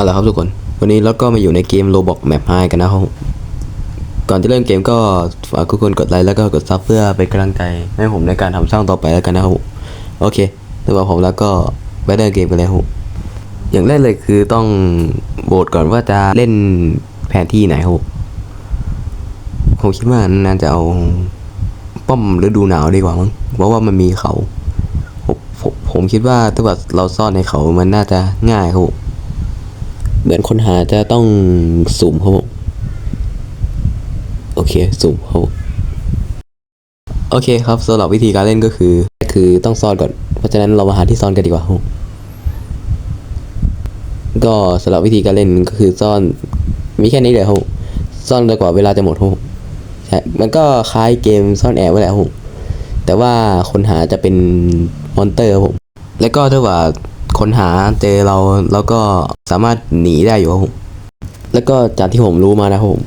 เอาละครับทุกคน วันนี้เราก็มาอยู่ในเกม Roblox Map 5 กันนะครับก่อนจะเริ่มเกมก็ฝากทุกคนกดไลค์แล้วก็กดซับเพื่อเป็นกำลังใจให้ผมในการทำช่องต่อไปแล้วกันนะครับโอเคสำหรับผมแล้วก็ไปเริ่มเกมกันเลยครับอย่างแรกเลยคือต้องโหวตก่อนว่าจะเล่นแผนที่ไหนครับผมคิดว่าน่าจะเอาป้อมฤดูหนาวดีกว่ามั้งเพราะว่ามันมีเขา ผมผมผมคิดว่าถ้าแบบเราซ่อนในเขามันน่าจะง่ายครับ เหมือนคนหาจะต้องสุ่มครับผมโอเคสุ่มครับผมโอเคครับสำหรับวิธีการเล่นก็คือ คือต้องซ่อนก่อน เพราะฉะนั้นเรามาหาที่ซ่อนกันดีกว่าก็สำหรับวิธีการเล่นก็คือซ่อน มีแค่นี้เลยครับซ่อนจนกว่าเวลาจะหมดครับผมใช่มันก็คล้ายเกมซ่อนแอบไว้แหละครับแต่ว่าคนหาจะเป็นมอนเตอร์ครับผมแล้วก็ถ้าว่า คนหาเจอเราเราก็สามารถหนีได้อยู่ครับผมแล้วก็จากที่ผมรู้มานะครับผม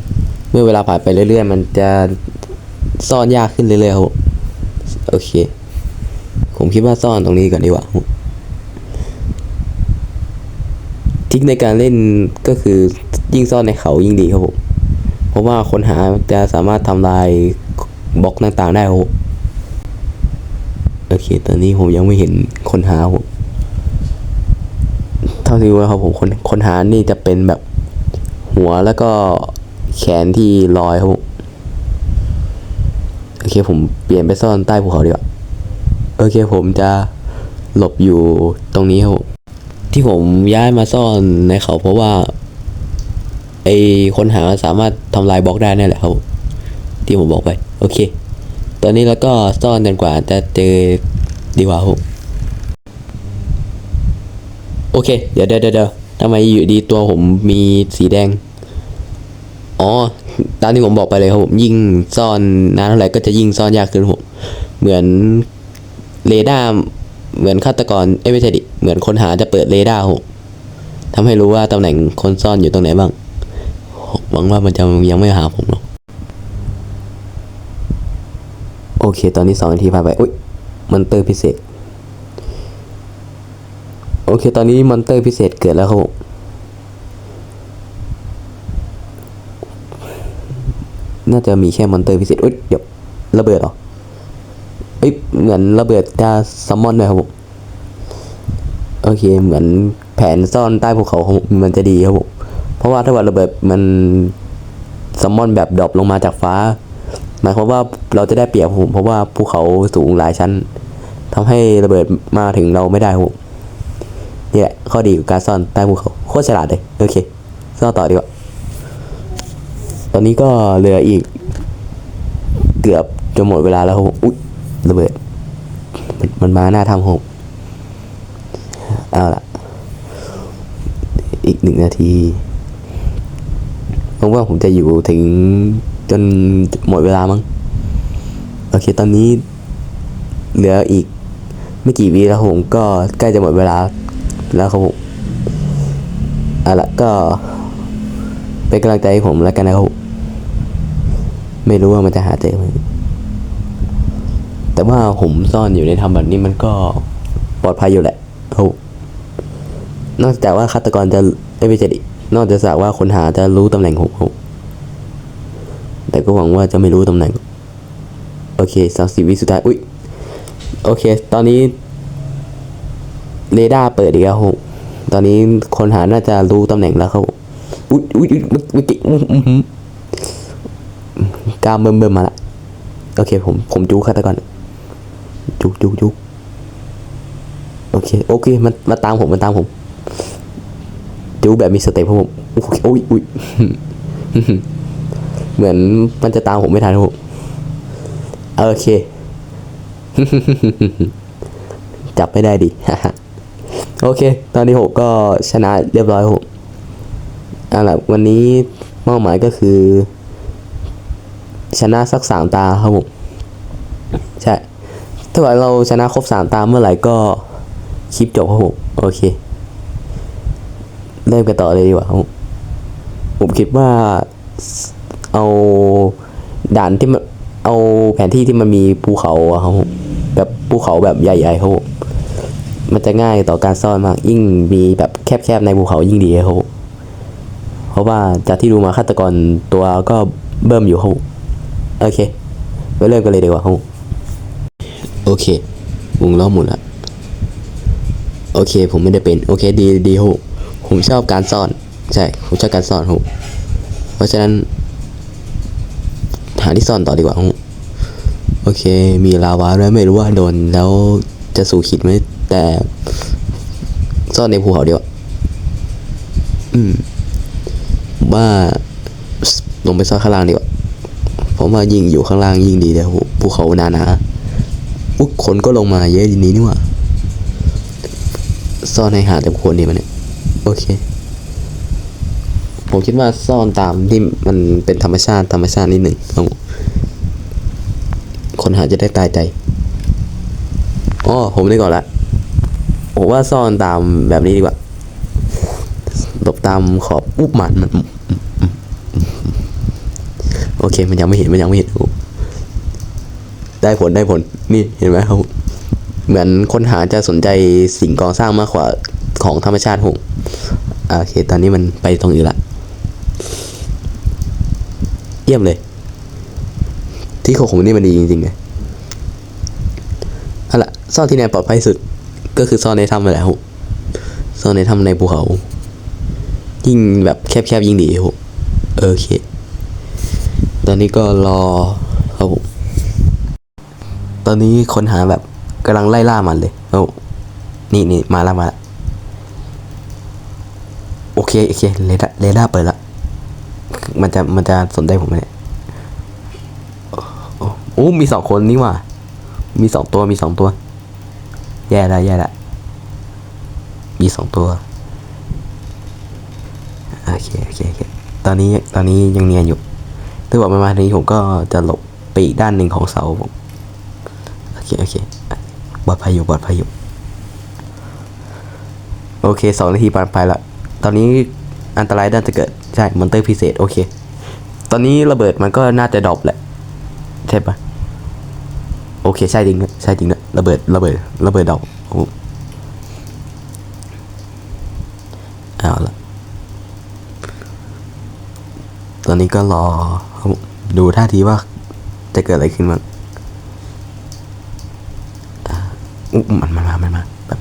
เมื่อเวลาผ่านไปเรื่อยๆ มันจะซ่อนยากขึ้นเรื่อยๆครับโอเค ผมคิดว่าซ่อนตรงนี้ก่อนดีกว่าทิคในการเล่นก็คือยิ่งซ่อนในเขายิ่งดีครับผมเพราะว่าคนหาจะสามารถทำลายบล็อกต่างๆได้ครับโอเค ตอนนี้ผมยังไม่เห็นคนหาผม ท่าที่รู้นะครับผมคนคนหานี่จะเป็นแบบหัวแล้วก็แขนที่ลอยครับโอเคผมเปลี่ยนไปซ่อนใต้ภูเขาดีกว่าโอเคผมจะหลบอยู่ตรงนี้ครับที่ผมย้ายมาซ่อนในเขาเพราะว่าไอคนหาสามารถทำลายบล็อกได้นั่นแหละครับที่ผมบอกไป โอเค ตอนนี้แล้วก็ซ่อนจนกว่าจะเจอดีกว่าครับ โอเค เดี๋ยวเดี๋ยวเดี๋ยวทำไมอยู่ดีตัวผมมีสีแดง อ๋อ ตามที่ผมบอกไปเลยครับผมยิ่งซ่อนนานเท่าไหร่ก็จะยิ่งซ่อนยากขึ้นผม เหมือนเรดาร์เหมือนฆาตกรเอ้ยไม่ใช่ดิ เหมือนคนหาจะเปิดเรดาร์ผมทำให้รู้ว่าตำแหน่งคนซ่อนอยู่ตรงไหนบ้าง หวังว่ามันจะยังไม่หาผมหรอก โอเค ตอนนี้สองนาทีผ่านไป อุ้ยมันเตอร์พิเศษ โอเค ตอนนี้มอนเตอร์พิเศษเกิดแล้วครับผมน่าจะมีแค่มอนเตอร์พิเศษอุ้ยเดี๋ยวระเบิดเหรอเอ้ยเหมือนระเบิดจะซัมมอนเลยครับผมโอเค เหมือนแผนซ่อนใต้ภูเขาของมันจะดีครับผมเพราะว่าถ้าว่าระเบิดมันซัมมอนแบบดรอปลงมาจากฟ้า หมายความว่าเราจะได้เปรียบผมเพราะว่าภูเขาสูงหลายชั้นทำให้ระเบิดมาถึงเราไม่ได้ครับผม นี่แหละข้อดีของการซ่อนใต้ภูเขาโคตรฉลาดเลยโอเคซ่อนต่อดีกว่าตอนนี้ก็เหลืออีก เกือบจะหมดเวลาแล้วครับผมอุ๊ยระเบิดมันมันมาหน้าทำผมเอาละอีกหนึ่งนาทีผมว่าผมจะอยู่ถึงจนหมดเวลามั้งโอเคตอนนี้เหลืออีกไม่กี่วิแล้วผมก็ใกล้จะหมดเวลา แล้วครับผมเอาละก็เป็นกำลังใจให้ผมแล้วกันนะครับผมไม่รู้ว่ามันจะหาเจอไหมแต่ว่าผมซ่อนอยู่ในทำแบบนี้มันก็ปลอดภัยอยู่แหละครับผมนอกจากว่าฆาตกรจะไม่ใช่ดินอกจากว่าคนหาจะรู้ตำแหน่งผมครับแต่ก็หวังว่าจะไม่รู้ตำแหน่ง โอเคสามสิบวิสุดท้าย อุ้ย โอเค ตอนนี้ เรดาร์เปิดอีครับผมตอนนี้คนหาน่าจะรู้ตำแหน่งแล้วครับอุ๊ยอุ๊ยอุ๊ยเมื่อกี้กล้ามเบิ่มเบิ่มมาละโอเคผมผมจูฆาตกรจุกจุกจุกโอเคโอเคมันมาตามผมมันตามผมจูแบบมีสเต็ปครับผมโอ้ยอุ้ยเหมือนมันจะตามผมไม่ทันครับผมโอเค จับไม่ได้ดิ โอเค ตอนนี้ผมก็ชนะเรียบร้อยครับผมเอาละวันนี้เป้าหมายก็คือ ชนะสักสามตาครับผมใช่ถ้าว่าเราชนะครบสามตาเมื่อไหร่ก็คลิปจบครับผมโอเค เริ่มกันต่อเลยดีกว่าครับผมผมคิดว่าเอาด่านที่มันเอาแผนที่ที่มันมีภูเขาอะครับผมแบบภูเขาแบบใหญ่ๆครับผม มันจะง่ายต่อการซ่อนมาก ยิ่งมีแบบแคบๆในภูเขายิ่งดีครับเพราะว่าจากที่ดูมาฆาตกรตัวก็เบิ่มอยู่ครับโอเคไปเริ่มกันเลยดีกว่าครับโอเควงล้อมหมุนละโอเค ผมไม่ได้เป็น โอเคดีดีครับผมชอบการซ่อน ใช่ ผมชอบการซ่อนครับเพราะฉะนั้น หาที่ซ่อนต่อดีกว่าครับโอเค มีลาวาด้วยไม่รู้ว่าโดนแล้วจะสู่ขีดไหม แต่ ซ่อนในภูเขาเดียว อืม ว่าลงไปซ่อนข้างล่างดีกว่าผมว่ายิงอยู่ข้างล่างยิงดีเลยภูเขาหนาหนาอุ๊คนก็ลงมาเยอะดีนี้นี่ว่าซ่อนให้หาแต่คนดีมันเนี่ยโอเค ผมคิดว่าซ่อนตามที่มันเป็นธรรมชาติธรรมชาตินิดหนึ่งครับผมคนหาจะได้ตายใจอ๋อผมได้ก่อนละ ผมว่าซ่อนตามแบบนี้ดีกว่าหลบตามขอบอุ๊บมันมันโอเค มันยังไม่เห็นมันยังไม่เห็นได้ผลได้ผลนี่เห็นไหมครับเหมือนคนหาจะสนใจสิ่งก่อสร้างมากกว่าของธรรมชาติผมอ่าโอเคตอนนี้มันไปตรงอื่นละเยี่ยมเลย ที่ของผมนี่มันดีจริงๆไงเอาละซ่อนที่ไหนปลอดภัยสุด ก็คือซ่อนในถ้ำไปแหล้วซ่อนในถ้ำในภูเขา ยิ่งแบบแคบๆยิ่งดีครับโอเค ตอนนี้ก็รอครับผมตอนนี้คนหาแบบกำลังไล่ล่ามันเลยครับผมนี่นี่มาแล้วมาแล้วโอเคโอเคเรดาร์เรดาเปิดละมันจะมันจะสนใจผมไหมเนี่ยโอ้มีสองคนนี่ว่า มีสองตัวมีสองตัว แย่ละแย่ละ มีสองตัว โอเค โอเค โอเค ตอนนี้ ตอนนี้ยังเนียนอยู่ถ้าบอกมามาทางนี้ผมก็จะหลบไปอีกด้านหนึ่งของเสาผมโอเค โอเคปลอดภัยอยู่ปลอดภัยอยู่โอเคสองนาทีผ่านไปละ ตอนนี้อันตรายน่านจะเกิด ใช่ มอนเตอร์พิเศษ โอเค ตอนนี้ระเบิดมันก็น่าจะดรอปแหละ ใช่ปะ โอเคใช่จริงใช่จริงด้วยระเบิดระเบิดระเบิดดอปโอ้โหเอาละตอนนี้ก็รอครับดูท่าทีว่าจะเกิดอะไรขึ้นบ้างอุ๊มันมันมามันมาแบบ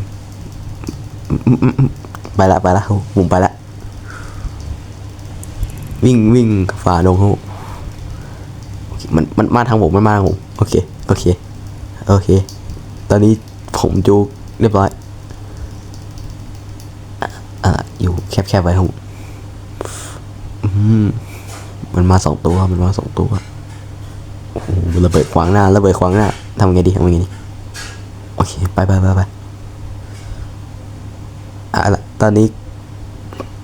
อืมอืมอืมไปละไปละครับผมไปละ วิ่งวิ่งฝ่าดงครับผมมันมันมาทางผมมันมาทางผม โอเค โอเค โอเค ตอนนี้ผมจูเรียบร้อยอะอะอยู่แคบๆไว้ผมมันมาสองตัว มันมาสองตัว โอ้โหระเบิดขวางหน้าระเบิดขวางหน้าทำไงดีทำไงดี โอเค ไปไปไปไปอะละตอนนี้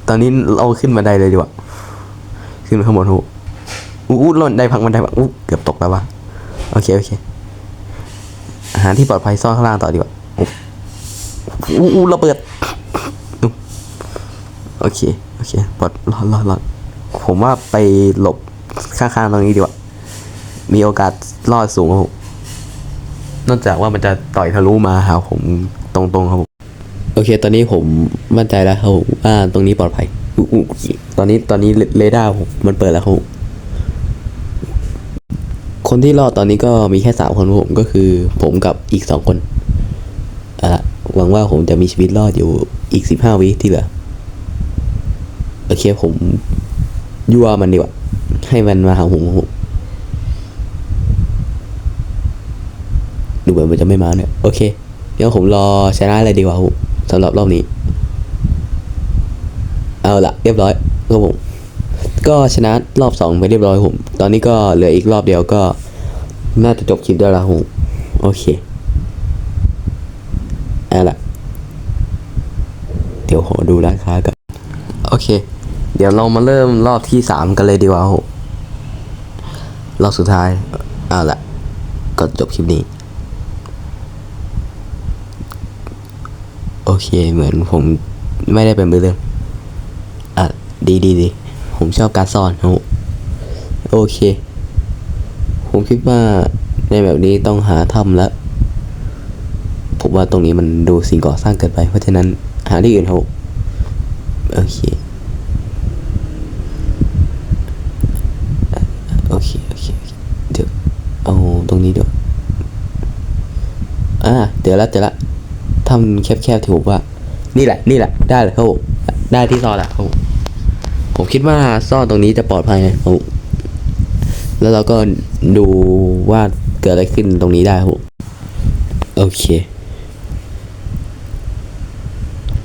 ตอนนี้เราขึ้นมาไดเลยดีกว่า ขึ้นไปข้างบนหูอู้หล่นได้พังมันไดพังอู้เกือบตกแล้ววะโอเค โอเค หาที่ปลอดภัยซ่อนข้างล่างต่อดีกว่าอู้อู้อู้ระเบิดอู้โอเคโอเคปลอดรอดรอดรอดผมว่าไปหลบข้างๆตรงนี้ดีกว่า มีโอกาสรอดสูงครับผมนอกจากว่ามันจะต่อยทะลุมาหาผมตรงๆครับผมโอเค ตอนนี้ผมมั่นใจแล้วครับผมว่าตรงนี้ปลอดภัยอุ๊อุ๊ตอนนี้ตอนนี้เรดาร์ผมมันเปิดแล้วครับผม คนที่รอดตอนนี้ก็มีแค่สามคนผมก็คือ ผมกับอีกสองคนอะหวังว่าผมจะมีชีวิตรอดอยู่อีกสิบห้าวิที่เหลือโอเคผมยั่วมันดีกว่า ให้มันมาหาผมผมดูเหมือนมันจะไม่มาเนี่ยโอเคเดี๋ยวผมรอชนะเลยดีกว่าผมสำหรับรอบนี้ เอาละเรียบร้อยครับผม ก็ชนะรอบสองไปเรียบร้อยผมตอนนี้ก็เหลืออีกรอบเดียวก็ น่าจะจบคลิปได้ล้วครับผมโอเคเอาล่ะ เดี๋ยวขอดูร้านค้ากันโอเค เดี๋ยวเรามาเริ่มรอบที่สามกันเลยดีกว่าผมรอบสุดท้ายเอาล่ะ ก็จบคลิปนี้ โอเคเหมือนผมไม่ได้เป็นเรื่องอะดีดีดี ผมชอบการสอนฮะโอเค ผมคิดว่าในแบบนี้ต้องหาถ้ำแล้วผมว่าตรงนี้มันดูสิ่งก่อสร้างเกิดไป เพราะฉะนั้นหาที่อื่นฮะโอเคโอเค โอเค เดี๋ยว เอาตรงนี้เดี๋ยว อ่า เดี๋ยวละเดี๋ยวละทำแคบๆถือว่า นี่แหละ นี่แหละ ได้เลยครับผมได้ที่ซอนละครับ ผมคิดว่าซ่อนตรงนี้จะปลอดภัยนะครับผมแล้วเราก็ดูว่าเกิดอะไรขึ้นตรงนี้ได้ครับผมโอเค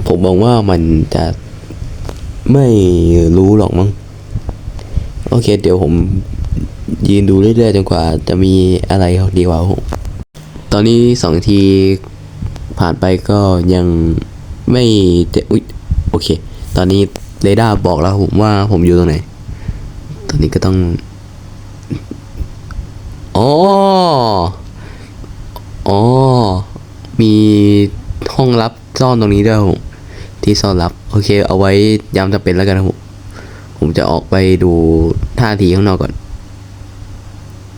ผมมองว่ามันจะไม่รู้หรอกมั้งโอเค เดี๋ยวผมยืนดูเรื่อยๆจนกว่า จะมีอะไรดีกว่าผมตอนนี้สองทีผ่านไปก็ยังไม่เจออุ๊ยโอเค ตอนนี้ เรดาร์บอกแล้วผมว่าผมอยู่ตรงไหน ตอนนี้ก็ต้องอ๋ออ๋อ มีห้องลับซ่อนตรงนี้ด้วยผมที่ซ่อนลับ โอเค เอาไว้ยามจะเป็นแล้วกันครับผม ผมจะออกไปดูท่าทีข้างนอกก่อน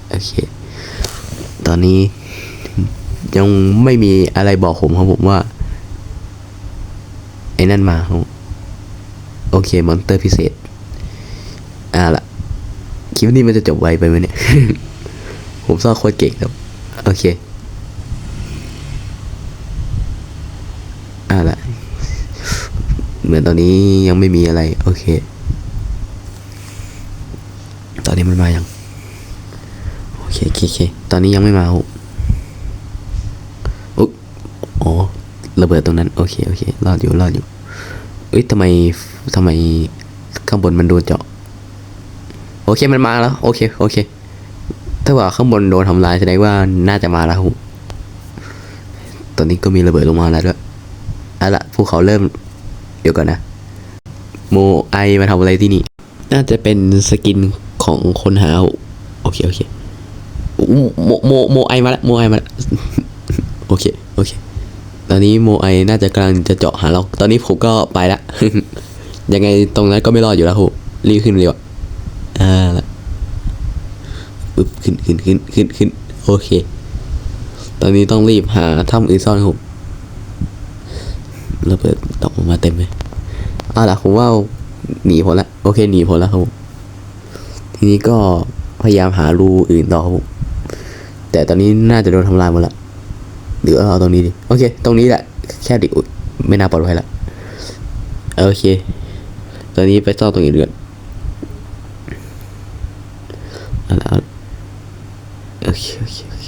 โอเค ตอนนี้ ยังไม่มีอะไรบอกผมครับผมว่า ไอ้นั่นมาครับ โอเค มอนเตอร์พิเศษ อ่าละคลิปนี้มันจะจบไวไปไหมเนี่ย ผมซ่อโคตรเก่งครับ โอเค อ่าละเหมือนตอนนี้ยังไม่มีอะไร โอเค ตอนนี้มันมายัง โอเคโอเคโอเคตอนนี้ยังไม่มาอุ๊อ๋อ ระเบิดตรงนั้น โอเค โอเค รอดอยู่ รอดอยู่ อ้ยทำไมทำไมข้างบนมันโดนเจาะ โอเคมันมาแล้ว โอเค โอเค ถ้าว่าข้างบนโดนทำลายแสดงว่าน่าจะมาแล้วตอนนี้ก็มีระเบิดลงมาแล้วด้วยเอาละภูเขาเริ่ม เดี๋ยวก่อนนะ โมไอมาทำอะไรที่นี่ น่าจะเป็นสกินของคนหา โอเค โอเค โมโมโมไอมาแล้วโมไอมาล้วโอเค โอเค ตอนนี้โมไอน่าจะกำลังจะเจาะหาเรา ตอนนี้ผมก็ไปละ ยังไงตรงนั้นก็ไม่รอดอยู่แล้วโหรีบขึ้นเลยว่ะอ่าละปึ๊บขึ้นขึ้นขึ้นขึ้นขึ้นโอเค ตอนนี้ต้องรีบหาถ้ำอื่นซ่อนผมระเบิดตกลงมาเต็มเลยเอาล่ะผมว่าหนีพ้นละโอเคหนีพ้นแล้วครับทีนี้ก็พยายามหารูอื่นต่อครับแต่ตอนนี้น่าจะโดนทำลายหมดละ หรือเอาตรงนี้ดิโอเค ตรงนี้แหละแค่ดิอุ๊ยไม่น่าปลอดภัยละโอเค ตอนนี้ไปซ่อนตรงอื่นก่อนเอาละเอาโอเคโอเคโอเค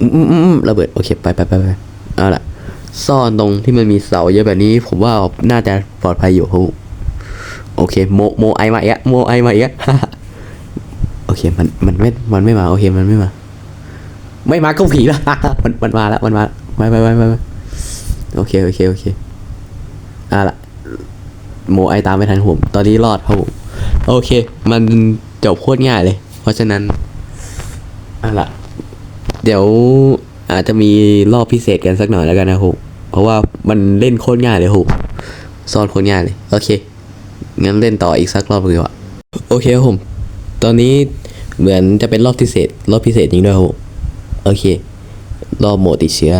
อืมอืมระเบิดโอเคไปไปไปไปเอาละซ่อนตรงที่มันมีเสาเยอะแบบนี้ ผมว่าน่าจะปลอดภัยอยู่ครับโอเคโมโมไอมาอีกอะโมไอมาอีกอะโอเคมันมันไม่มันไม่มาโอเคมันไม่มา ไม่มาก็ผีละมันมันมาแล้วมันมาไปไปไปไปไปโอเคโอเคโอเคอะละโมไอตามไม่ทันผมตอนนี้รอดครับผมโอเค มันจบโคตรง่ายเลย เพราะฉะนั้นอะละเดี๋ยวอาจจะมีรอบพิเศษกันสักหน่อยแล้วกันนะครับผมเพราะว่ามันเล่นโคตรง่ายเลยครับผมซ่อนโคตรง่ายเลย โอเค งั้นเล่นต่ออีกสักรอบดีกว่าโอเคครับผม ตอนนี้เหมือนจะเป็นรอบพิเศษ รอบพิเศษจริงด้วยครับผม โอเค รอบโหมดติดเชื้อ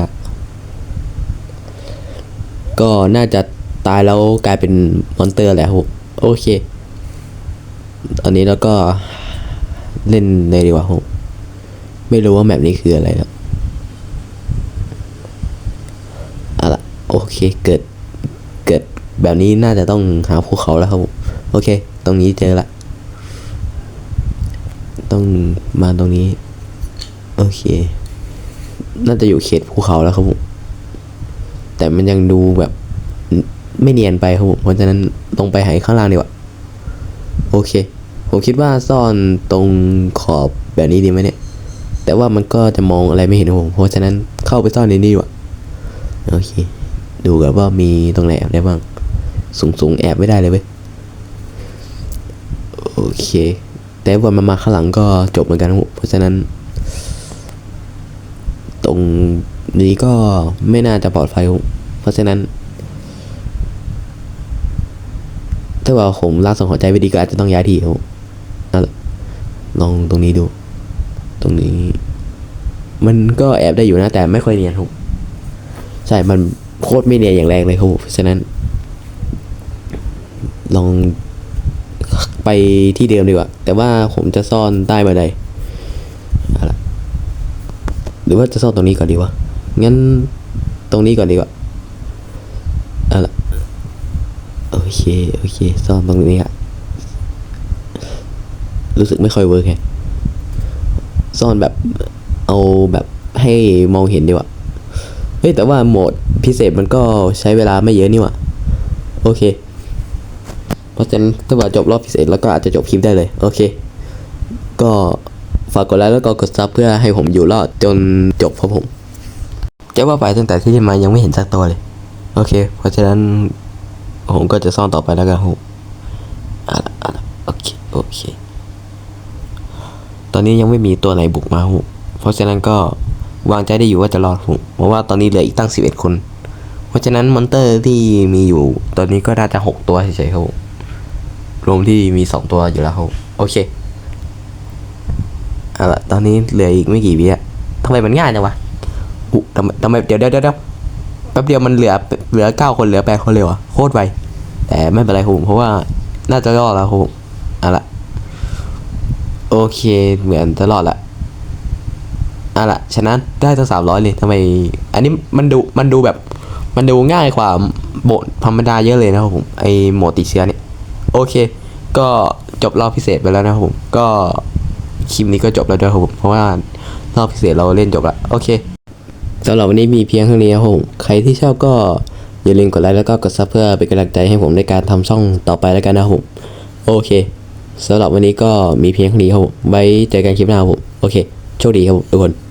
ก็น่าจะตายแล้วกลายเป็นมอนเตอร์แหละครับโอเค ตอนนี้เราก็เล่นเลยดีกว่าครับผมไม่รู้ว่าแมปนี้คืออะไรแล้วอาละโอเค เกิด เกิดแบบนี้น่าจะต้องหาภูเขาแล้วครับ โอเค ตรงนี้เจอละ ต้องมาตรงนี้ โอเค น่าจะอยู่เขตภูเขาแล้วครับผม แต่มันยังดูแบบไม่เนียนไปครับผม เพราะฉะนั้นลงไปหายข้างล่างดีกว่า โอเค ผมคิดว่าซ่อนตรงขอบแบบนี้ดีไหมเนี่ย แต่ว่ามันก็จะมองอะไรไม่เห็นผม เพราะฉะนั้นเข้าไปซ่อนในนี้ดีกว่า โอเค ดูกันว่ามีตรงไหนแอบได้บ้าง สูงๆแอบไม่ได้เลยเว้ย โอเค แต่ว่ามันมาข้างหลังก็จบเหมือนกันครับผมเพราะฉะนั้น ตรงนี้ก็ไม่น่าจะปลอดภัยครับเพราะฉะนั้น ถ้าว่าผมรักสองหัวใจไม่ดีก็อาจจะต้องย้ายที่ครับลองตรงนี้ดู ตรงนี้ มันก็แอบได้อยู่นะแต่ไม่ค่อยเนียนครับใช่ มันโคตรไม่เนียนอย่างแรงเลยครับเพราะฉะนั้น ลองไปที่เดิมดีกว่า แต่ว่าผมจะซ่อนใต้บันไดเละห รือว่าจะซ่อนตรงนี้ก่อนดีวะ งั้นตรงนี้ก่อนดีกว่าเอาละโอเคโอเคซ่อนตรงนี้อะรู้สึกไม่ค่อยเวิร์กแฮะซ่อนแบบเอาแบบให้มองเห็นดีกว่าเฮ้ยแต่ว่าโหมดพิเศษมันก็ใช้เวลาไม่เยอะนี่หว่าโอเค เพราะฉะนั้นถ้าว่าจบรอบพิเศษแล้วก็อาจจะจบคลิปได้เลย โอเค ก็ ฝากกดไลค์แล้วก็กดซับเพื่อให้ผมอยู่รอดจนจบครับผมจะว่าไปตั้งแต่ที่มายังไม่เห็นสักตัวเลย โอเค เพราะฉะนั้น ผมก็จะซ่อนต่อไปแล้วกันครับอะละอะละโอเคโอเค ตอนนี้ยังไม่มีตัวไหนบุกมาครับผมเพราะฉะนั้นก็วางใจได้อยู่ว่าจะรอดผมเพราะว่าตอนนี้เหลืออีกตั้ง11คน เพราะฉะนั้นมอนเตอร์ที่มีอยู่ ตอนนี้ก็น่าจะ6ตัวเฉยๆครับรวมที่มี2ตัวอยู่แล้วครับโอเค เอาละตอนนี้เหลืออีกไม่กี่วิอะทำไมมันง่ายจังวะอุทำไมทำไมเดี๋ยวเดี๋ยวเดี๋ยวแป๊บเดียวมันเหลือเหลือเก้าคนเหลือแปดคนเลยเหรอโคตรไวแต่ไม่เป็นไรครับผมเพราะว่าน่าจะรอดแล้วครับผมเอาละโอเคเหมือนจะรอดละเอาละฉะนั้นได้ตั้งสามร้อยเลยทำไม อันนี้มันดูมันดูแบบมันดูง่ายกว่าโหมดธรรมดาเยอะเลยนะครับผมไอโหมดติดเชื้อเนี่ยโอเค ก็จบรอบพิเศษไปแล้วนะครับผมก็ คลิปนี้ก็จบแล้วด้วยครับผม เพราะว่ารอบพิเศษเราเล่นจบละโอเคสำหรับวันนี้มีเพียงเท่านี้ครับผม ใครที่ชอบก็อย่าลืมกดไลค์แล้วก็กดซับเพื่อเป็นกำลังใจให้ผมในการทำช่องต่อไปแล้วกันนะครับผมโอเคสำหรับวันนี้ก็มีเพียงเท่านี้ครับผมไว้เจอกันคลิปหน้าครับผมโอเคโชคดีครับทุกคน